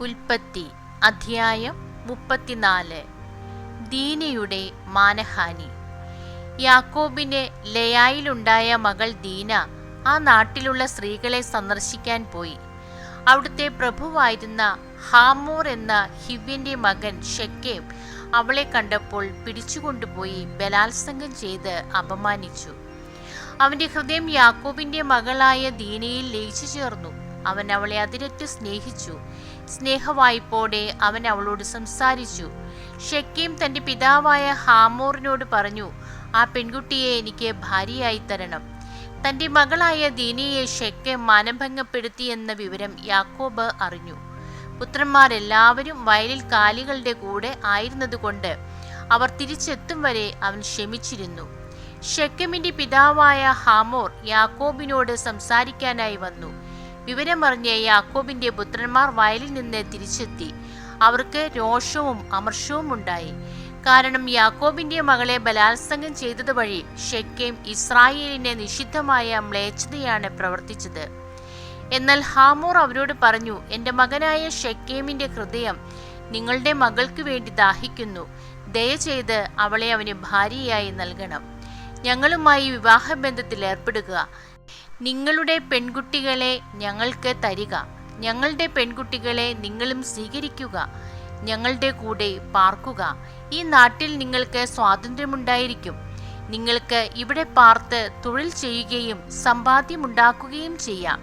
ഉൽപ്പത്തി അധ്യായം മുപ്പത്തിനാല്. ദീനയുടെ മാനഹാനി. യാക്കോബിന് ലയായിലുണ്ടായ മകൾ ദീന ആ നാട്ടിലുള്ള സ്ത്രീകളെ സന്ദർശിക്കാൻ പോയി. അവിടുത്തെ പ്രഭുവായിരുന്ന ഹാമൂർ എന്ന ഹിവ്യന്റെ മകൻ ഷെക്കേബ് അവളെ കണ്ടപ്പോൾ പിടിച്ചുകൊണ്ടുപോയി ബലാത്സംഗം ചെയ്ത് അപമാനിച്ചു. അവന്റെ ഹൃദയം യാക്കോബിന്റെ മകളായ ദീനയിൽ ലയിച്ചു ചേർന്നു അവൻ അവളെ അതിരറ്റു സ്നേഹിച്ചു. സ്നേഹവായ്പോടെ അവൻ അവളോട് സംസാരിച്ചു. ഷെക്കീം തന്റെ പിതാവായ ഹാമോറിനോട് പറഞ്ഞു ആ പെൺകുട്ടിയെ എനിക്ക് ഭാര്യയായി തരണം. തന്റെ മകളായ ദീനയെ ഷെക്കേം മാനഭംഗപ്പെടുത്തിയെന്ന വിവരം യാക്കോബ് അറിഞ്ഞു. പുത്രന്മാരെല്ലാവരും വയലിൽ കാലികളുടെ കൂടെ ആയിരുന്നതുകൊണ്ട് അവർ തിരിച്ചെത്തും വരെ അവൻ ക്ഷമിച്ചിരുന്നു. ഷെക്കമിന്റെ പിതാവായ ഹാമോർ യാക്കോബിനോട് സംസാരിക്കാനായി വന്നു. വിവരമറിഞ്ഞ യാക്കോബിന്റെ പുത്രന്മാർ വയലിൽ നിന്ന് തിരിച്ചെത്തി. അവർക്ക് രോഷവും അമർഷവും ഉണ്ടായി. കാരണം യാക്കോബിന്റെ മകളെ ബലാത്സംഗം ചെയ്തത് വഴി ഷെക്കേം ഇസ്രായേലിനെ നിഷിദ്ധമായ മ്ലേച്ഛതയാണ് പ്രവർത്തിച്ചത്. എന്നാൽ ഹാമൂർ അവരോട് പറഞ്ഞു എന്റെ മകനായ ഷെക്കേമിന്റെ ഹൃദയം നിങ്ങളുടെ മകൾക്ക് വേണ്ടി ദാഹിക്കുന്നു. ദയചെയ്ത് അവളെ അവന് ഭാര്യയായി നൽകണം. ഞങ്ങളുമായി വിവാഹബന്ധത്തിൽ ഏർപ്പെടുക. നിങ്ങളുടെ പെൺകുട്ടികളെ ഞങ്ങൾക്ക് തരിക. ഞങ്ങളുടെ പെൺകുട്ടികളെ നിങ്ങളും സ്വീകരിക്കുക. ഞങ്ങളുടെ കൂടെ പാർക്കുക. ഈ നാട്ടിൽ നിങ്ങൾക്ക് സ്വാതന്ത്ര്യമുണ്ടായിരിക്കും. നിങ്ങൾക്ക് ഇവിടെ പാർത്ത് തൊഴിൽ ചെയ്യുകയും സമ്പാദ്യമുണ്ടാക്കുകയും ചെയ്യാം.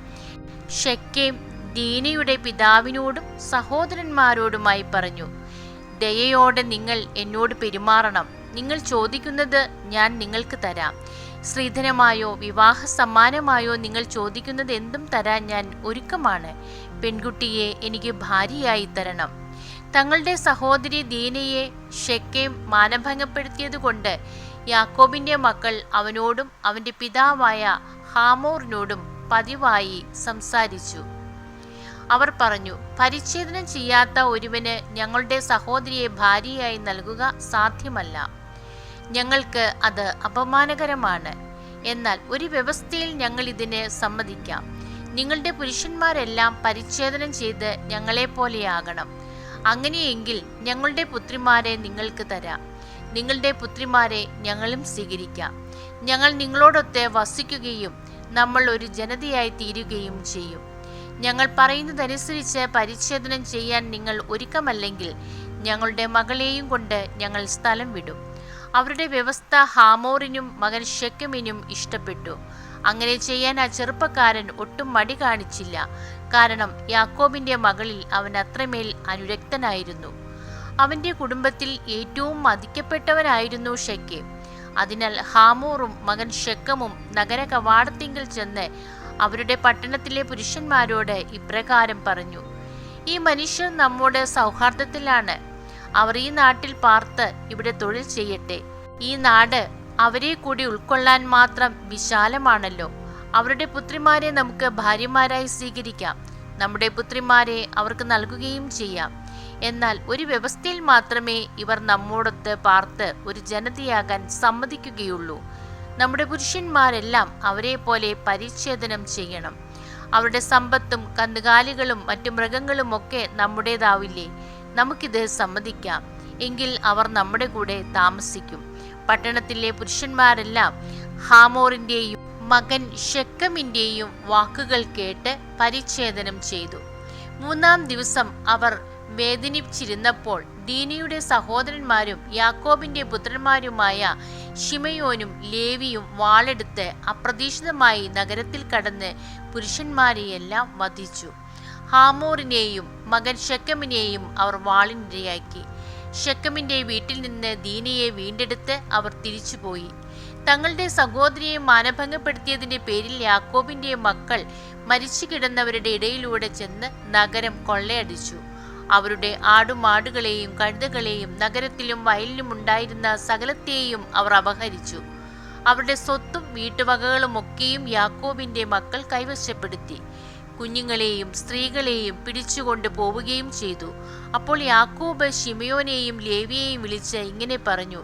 ഷെക്കേം ദീനയുടെ പിതാവിനോടും സഹോദരന്മാരോടുമായി പറഞ്ഞു ദയയോടെ നിങ്ങൾ എന്നോട് പെരുമാറണം. നിങ്ങൾ ചോദിക്കുന്നത് ഞാൻ നിങ്ങൾക്ക് തരാം. സ്ത്രീധനമായോ വിവാഹ സമ്മാനമായോ നിങ്ങൾ ചോദിക്കുന്നത് എന്തും തരാൻ ഞാൻ ഒരുക്കമാണ്. പെൺകുട്ടിയെ എനിക്ക് ഭാര്യയായി തരണം. തങ്ങളുടെ സഹോദരി ദീനയെ ഷെക്കേം മാനഭംഗപ്പെടുത്തിയതുകൊണ്ട് യാക്കോബിന്റെ മക്കൾ അവനോടും അവന്റെ പിതാവായ ഹാമോറിനോടും പതിവായി സംസാരിച്ചു. അവർ പറഞ്ഞു പരിച്ഛേദനം ചെയ്യാത്ത ഒരുവന് ഞങ്ങളുടെ സഹോദരിയെ ഭാര്യയായി നൽകുക സാധ്യമല്ല. ഞങ്ങൾക്ക് അത് അപമാനകരമാണ്. എന്നാൽ ഒരു വ്യവസ്ഥയിൽ ഞങ്ങൾ ഇതിന് സമ്മതിക്കാം. നിങ്ങളുടെ പുരുഷന്മാരെല്ലാം പരിച്ഛേദനം ചെയ്ത് ഞങ്ങളെപ്പോലെയാകണം അങ്ങനെയെങ്കിൽ ഞങ്ങളുടെ പുത്രിമാരെ നിങ്ങൾക്ക് തരാം. നിങ്ങളുടെ പുത്രിമാരെ ഞങ്ങളും സ്വീകരിക്കാം. ഞങ്ങൾ നിങ്ങളോടൊത്ത് വസിക്കുകയും നമ്മൾ ഒരു ജനതയായി തീരുകയും ചെയ്യും. ഞങ്ങൾ പറയുന്നതനുസരിച്ച് പരിച്ഛേദനം ചെയ്യാൻ നിങ്ങൾ ഒരുക്കമല്ലെങ്കിൽ ഞങ്ങളുടെ മകളെയും കൊണ്ട് ഞങ്ങൾ സ്ഥലം വിടും. അവരുടെ വ്യവസ്ഥ ഹാമോറിനും മകൻ ഷെക്കമിനും ഇഷ്ടപ്പെട്ടു. അങ്ങനെ ചെയ്യാൻ ആ ചെറുപ്പക്കാരൻ ഒട്ടും മടി കാണിച്ചില്ല. കാരണം യാക്കോബിന്റെ മകളിൽ അവൻ അത്രമേൽ അനുരക്തനായിരുന്നു. അവന്റെ കുടുംബത്തിൽ ഏറ്റവും മതിക്കപ്പെട്ടവനായിരുന്നു ഷെക്കേം. അതിനാൽ ഹാമോറും മകൻ ഷെക്കമും നഗര കവാടത്തിങ്കിൽ ചെന്ന് അവരുടെ പട്ടണത്തിലെ പുരുഷന്മാരോട് ഇപ്രകാരം പറഞ്ഞു ഈ മനുഷ്യർ നമ്മുടെ സൗഹാർദ്ദത്തിലാണ്. അവർ ഈ നാട്ടിൽ പാർത്ത് ഇവിടെ തൊഴിൽ ചെയ്യട്ടെ. ഈ നാട് അവരെ കൂടി ഉൾക്കൊള്ളാൻ മാത്രം വിശാലമാണല്ലോ. അവരുടെ പുത്രിമാരെ നമുക്ക് ഭാര്യമാരായി സ്വീകരിക്കാം. നമ്മുടെ പുത്രിമാരെ അവർക്ക് നൽകുകയും ചെയ്യാം. എന്നാൽ ഒരു വ്യവസ്ഥയിൽ മാത്രമേ ഇവർ നമ്മോടൊത്ത് പാർത്ത് ഒരു ജനതയാകാൻ സമ്മതിക്കുകയുള്ളൂ. നമ്മുടെ പുരുഷന്മാരെല്ലാം അവരെ പോലെ പരിച്ഛേദനം ചെയ്യണം. അവരുടെ സമ്പത്തും കന്നുകാലികളും മറ്റു മൃഗങ്ങളും ഒക്കെ നമ്മുടേതാവില്ലേ? നമുക്കിത് സമ്മതിക്കാം. എങ്കിൽ അവർ നമ്മുടെ കൂടെ താമസിക്കും. പട്ടണത്തിലെ പുരുഷന്മാരെല്ലാം ഹാമോറിന്റെയും മകൻ ഷെക്കമിന്റെയും വാക്കുകൾ കേട്ട് പരിച്ഛേദനം ചെയ്തു. മൂന്നാം ദിവസം അവർ വേദനിച്ചിരുന്നപ്പോൾ ദീനിയുടെ സഹോദരന്മാരും യാക്കോബിന്റെ പുത്രന്മാരുമായ ഷിമയോനും ലേവിയും വാളെടുത്ത് അപ്രതീക്ഷിതമായി നഗരത്തിൽ കടന്ന് പുരുഷന്മാരെയെല്ലാം വധിച്ചു. ഹാമോറിനെയും മകൻ ഷെക്കമിനെയും അവർ വാളിനിരയാക്കി. ഷെക്കമിന്റെ വീട്ടിൽ നിന്ന് ദീനയെ വീണ്ടെടുത്ത് അവർ തിരിച്ചുപോയി. തങ്ങളുടെ സഹോദരിയെ മാനഭംഗപ്പെടുത്തിയതിന്റെ പേരിൽ യാക്കോബിന്റെ മക്കൾ മരിച്ചു കിടന്നവരുടെ ഇടയിലൂടെ ചെന്ന് നഗരം കൊള്ളയടിച്ചു. അവരുടെ ആടുമാടുകളെയും കഴുതകളെയും നഗരത്തിലും വയലിലും ഉണ്ടായിരുന്ന സകലത്തെയും അവർ അപഹരിച്ചു. അവരുടെ സ്വത്തും വീട്ടുവകകളും ഒക്കെയും യാക്കോബിന്റെ മക്കൾ കൈവശപ്പെടുത്തി. കുഞ്ഞുങ്ങളെയും സ്ത്രീകളെയും പിടിച്ചുകൊണ്ട് പോവുകയും ചെയ്തു. അപ്പോൾ യാക്കോബ് ഷിമയോനെയും ലേവിയെയും വിളിച്ച് ഇങ്ങനെ പറഞ്ഞു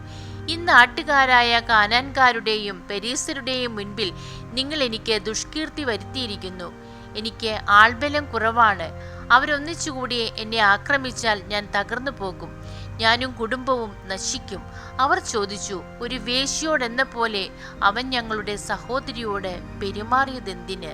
ഈ നാട്ടുകാരായ കാനാൻകാരുടെയും പെരീസരുടെയും മുൻപിൽ നിങ്ങൾ എനിക്ക് ദുഷ്കീർത്തി വരുത്തിയിരിക്കുന്നു. എനിക്ക് ആൾബലം കുറവാണ്. അവരൊന്നിച്ചുകൂടി എന്നെ ആക്രമിച്ചാൽ ഞാൻ തകർന്നു പോകും. ഞാനും കുടുംബവും നശിക്കും. അവർ ചോദിച്ചു ഒരു വേശ്യോടെന്ന പോലെ അവൻ ഞങ്ങളുടെ സഹോദരിയോട് പെരുമാറിയതെന്തിന്?